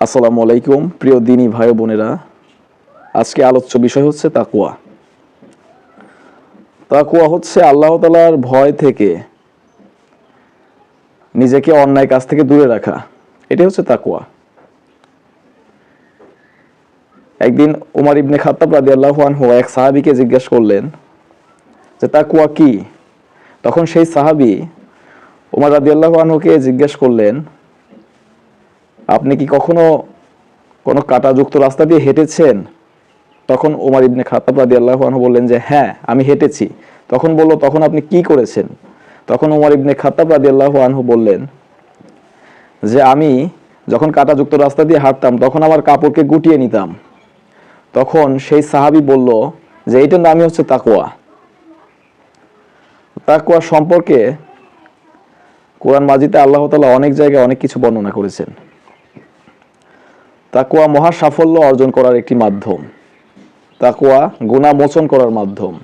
আসসালামু আলাইকুম, প্রিয় দিনী ভাই বোনেরা। আজকে আলোচ্য বিষয় হচ্ছে তাকুয়া তাকুয়া হচ্ছে আল্লাহ তালার ভয় থেকে নিজেকে অন্যায় কাজ থেকে দূরে রাখা। এটাই হচ্ছে তাকুয়া একদিন উমার ইবনে খাত্তাব রাদি আল্লাহ আনহু এক সাহাবিকে জিজ্ঞেস করলেন যে তাকুয়া কি? তখন সেই সাহাবি উমার রাদি আল্লাহ আনহুকে জিজ্ঞেস করলেন আপনি কি কখনো কোনো কাঁটাযুক্ত রাস্তা দিয়ে হেঁটেছেন? তখন ওমর ইবনে খাতাব রাদি আল্লাহ বললেন যে হ্যাঁ আমি হেঁটেছি। তখন বলল, তখন আপনি কি করেছেন? তখন ওমর ইবনে খাতাব রাদি আল্লাহ আনহু বললেন যে, আমি যখন কাঁটাযুক্ত রাস্তা দিয়ে হাঁটতাম, তখন আমার কাপড়কে গুটিয়ে নিতাম। তখন সেই সাহাবি বলল যে, এইটার নামই হচ্ছে তাকুয়া তাকুয়া সম্পর্কে কোরআন মাজিতে আল্লাহ তালা অনেক জায়গায় অনেক কিছু বর্ণনা করেছেন। তাকুয়া মহা সাফল্য অর্জন করার একটি মাধ্যম। তাকুয়া গুণা মোচন করার মাধ্যম।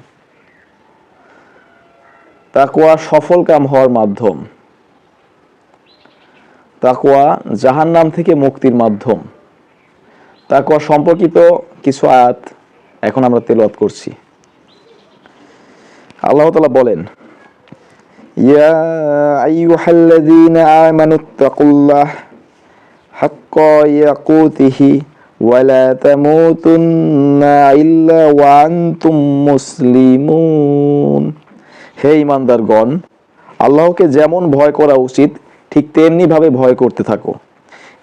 তাকুয়া সফল কাম হওয়ার মাধ্যম। তাকুয়া জাহান নাম থেকে মুক্তির মাধ্যম। তাকুয়া সম্পর্কিত কিছু আয়াত এখন আমরা তেলাওয়াত করছি। আল্লাহ তালা বলেন, ইয়া আইয়ুহাল্লাযীনা আমানু তাকুল্লাহ حق يقوته ولا تموتن إلا وأنتم মুসলিমুন হে ইমানদারগণ আল্লাহকে যেমন ভয় করা উচিত ঠিক তেমনি ভাবে ভয় করতে থাকো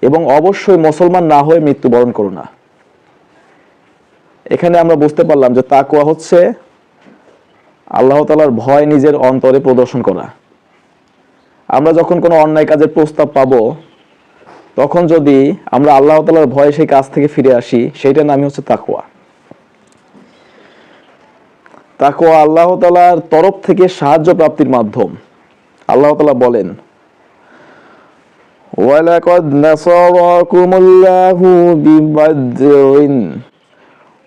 এবং অবশ্যই মুসলমান না হয়ে মৃত্যুবরণ করো না এখানে আমরা বুঝতে পারলাম যে তাকুয়া হচ্ছে আল্লাহ তালার ভয় নিজের অন্তরে প্রদর্শন করা আমরা যখন কোনো অন্যায় কাজের প্রস্তাব পাবো তখন যদি আমরা আল্লাহ তালার ভয়ে সেই কাজ থেকে ফিরে আসি সেইটার নামই হচ্ছে তাকুয়া তাকুয়া আল্লাহ তালার তরফ থেকে সাহায্য প্রাপ্তির মাধ্যম আল্লাহ তালা বলেন ওয়ালাকাদ নাসারাকুমুল্লাহু বিবাদরিন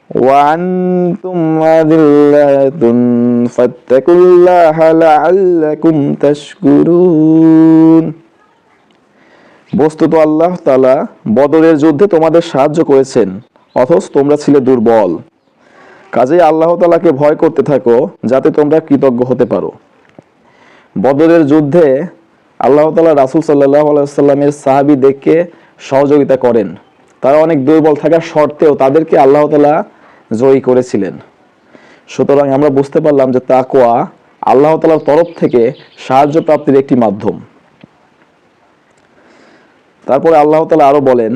وأنتم أذلة فاتقوا الله لعلكم تشكرون বস্তুত আল্লাহ তালা বদরের যুদ্ধে তোমাদের সাহায্য করেছেন, অথচ তোমরা ছিলে দুর্বল। কাজেই আল্লাহ তালাকে ভয় করতে থাকো, যাতে তোমরা কৃতজ্ঞ হতে পারো। বদরের যুদ্ধে আল্লাহ তালা রাসুল সাল্লাহ আলাইসাল্লামের সাহাবি দেখকে সহযোগিতা করেন। তারা অনেক দুর্বল থাকার সত্ত্বেও তাদেরকে আল্লাহ তালা জয়ী করেছিলেন। সুতরাং আমরা বুঝতে পারলাম যে তাকোয়া আল্লাহ তালার তরফ থেকে সাহায্য প্রাপ্তির একটি মাধ্যম। তারপরে আল্লাহ তালা আরো বলেন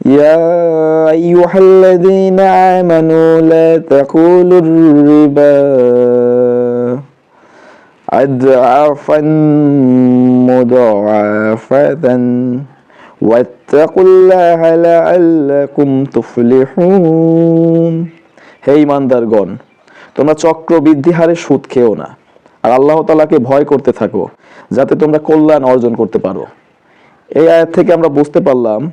يا أيها الذين آمنوا لا تقولوا الربا أضعافا مضاعفة واتقوا الله لعلكم تفلحون হে ইমানদারগণ তোমরা চক্রবৃদ্ধি হারে সুদ খেও না আর আল্লাহ তালাকে ভয় করতে থাকো যাতে তোমরা কল্যাণ অর্জন করতে পারো। এই আয়াত থেকে আমরা বুঝতে পারলাম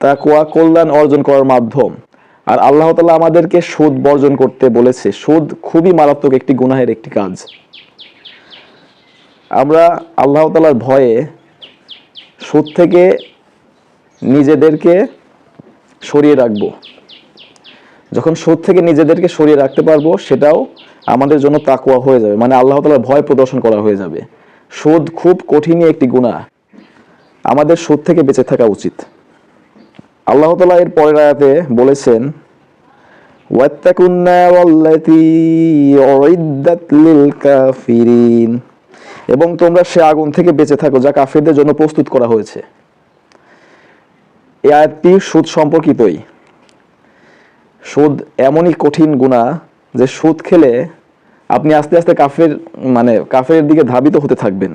তা কোয়া কল্যাণ অর্জন করার মাধ্যম। আর আল্লাহ তালা আমাদেরকে সুদ বর্জন করতে বলেছে। সুদ খুবই মারাত্মক একটি গুনাহের একটি কাজ। আমরা আল্লাহ তালার ভয়ে সুদ থেকে নিজেদেরকে সরিয়ে রাখব। যখন সুদ থেকে নিজেদেরকে সরিয়ে রাখতে পারব, সেটাও আমাদের জন্য তাকুয়া হয়ে যাবে। মানে আল্লাহ তালার ভয় প্রদর্শন করা হয়ে যাবে। সুদ খুব কঠিনই একটি গুণা আমাদের সুদ থেকে বেঁচে থাকা উচিত। আল্লাহ তালা এর পরের আয়াতে বলেছেন এবং তোমরা সে আগুন থেকে বেঁচে থাকো যা কাফিরদের জন্য প্রস্তুত করা হয়েছে। এই আয়াতটি সুদ সম্পর্কিতই। সুদ এমনই কঠিন গুণা যে সুদ খেলে আপনি আস্তে আস্তে কাফের মানে কাফের দিকে ধাবিত হতে থাকবেন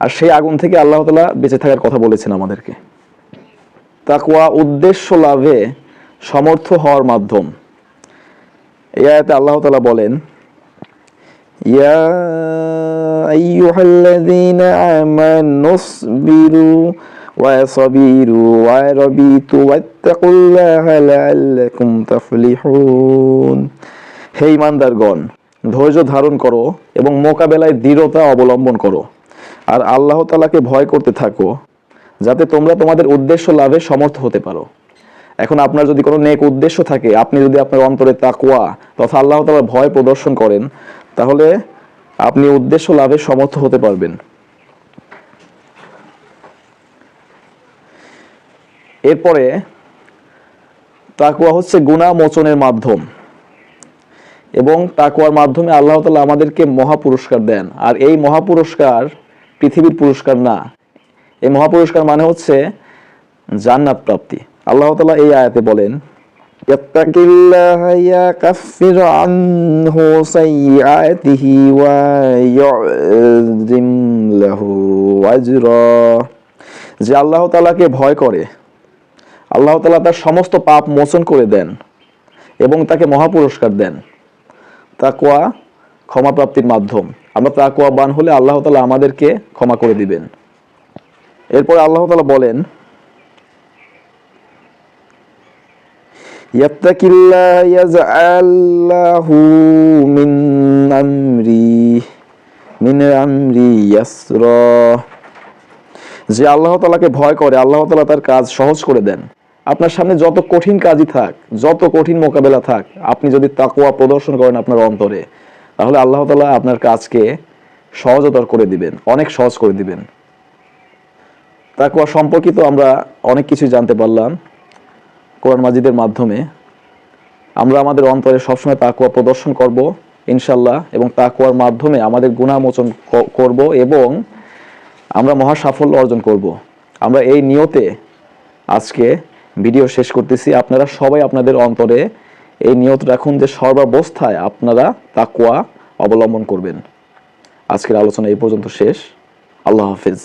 আর সেই আগুন থেকে আল্লাহ তালা বেঁচে থাকার কথা বলেছেন আমাদেরকে তাকুয়া উদ্দেশ্য লাভে সমর্থ হওয়ার মাধ্যম এই আয়াতে আল্লাহ তালা বলেন ইয়া আইয়ুহাল্লাযীনা আমানু ইসবিরু وصبيروا وربيتوا واتقوا الله لعلكم تفلحون হে ইমানদারগণ, ধৈর্য ধারণ করো এবং মোকাবেলায় দৃঢ়তা অবলম্বন করো। আর আল্লাহ তালাকে ভয় করতে থাকো, যাতে তোমরা তোমাদের উদ্দেশ্য লাভে সমর্থ হতে পারো। এখন আপনার যদি কোনো নেক উদ্দেশ্য থাকে, আপনি যদি আপনার অন্তরে তাকুয়া তথা আল্লাহ তাআলার ভয় প্রদর্শন করেন, তাহলে আপনি উদ্দেশ্য লাভে সমর্থ হতে পারবেন। এরপরে তাকুয়া হচ্ছে গুণা মোচনের মাধ্যম। এবং তাকুয়ার মাধ্যমে আল্লাহ তালা আমাদেরকে মহা পুরস্কার দেন। আর এই মহা পুরস্কার পৃথিবীর পুরস্কার না। এই মহা পুরস্কার মানে হচ্ছে জান্নাত প্রাপ্তি। আল্লাহ তালা এই আয়াতে বলেন যে আল্লাহ তালাকে ভয় করে, আল্লাহ তালা তার সমস্ত পাপ মোচন করে দেন এবং তাকে মহাপুরস্কার দেন। তাকোয়া ক্ষমা প্রাপ্তির মাধ্যম। আমরা তাকোয়া বান হলে আল্লাহ তালা আমাদেরকে ক্ষমা করে দিবেন। এরপর আল্লাহ তালা বলেন যে আল্লাহ তালাকে ভয় করে, আল্লাহ তালা তার কাজ সহজ করে দেন। আপনার সামনে যত কঠিন কাজই থাক, যত কঠিন মোকাবেলা থাক, আপনি যদি তাকওয়া প্রদর্শন করেন আপনার অন্তরে, তাহলে আল্লাহ তালা আপনার কাজকে সহজতর করে দিবেন, অনেক সহজ করে দিবেন। তাকওয়া সম্পর্কিত আমরা অনেক কিছু জানতে পারলাম কোরআন মাজিদের মাধ্যমে। আমরা আমাদের অন্তরে সবসময় তাকুয়া প্রদর্শন করব ইনশাল্লাহ এবং তাকুয়ার মাধ্যমে আমাদের গুণামোচন করব এবং আমরা মহা সাফল্য অর্জন করব। আমরা এই নিয়তে আজকে ভিডিও শেষ করতেছি। আপনারা সবাই আপনাদের অন্তরে এই নিয়ত রাখুন যে সর্বাবস্থায় আপনারা তাকুয়া অবলম্বন করবেন। আজকের আলোচনা এই পর্যন্ত শেষ। আল্লাহ হাফিজ।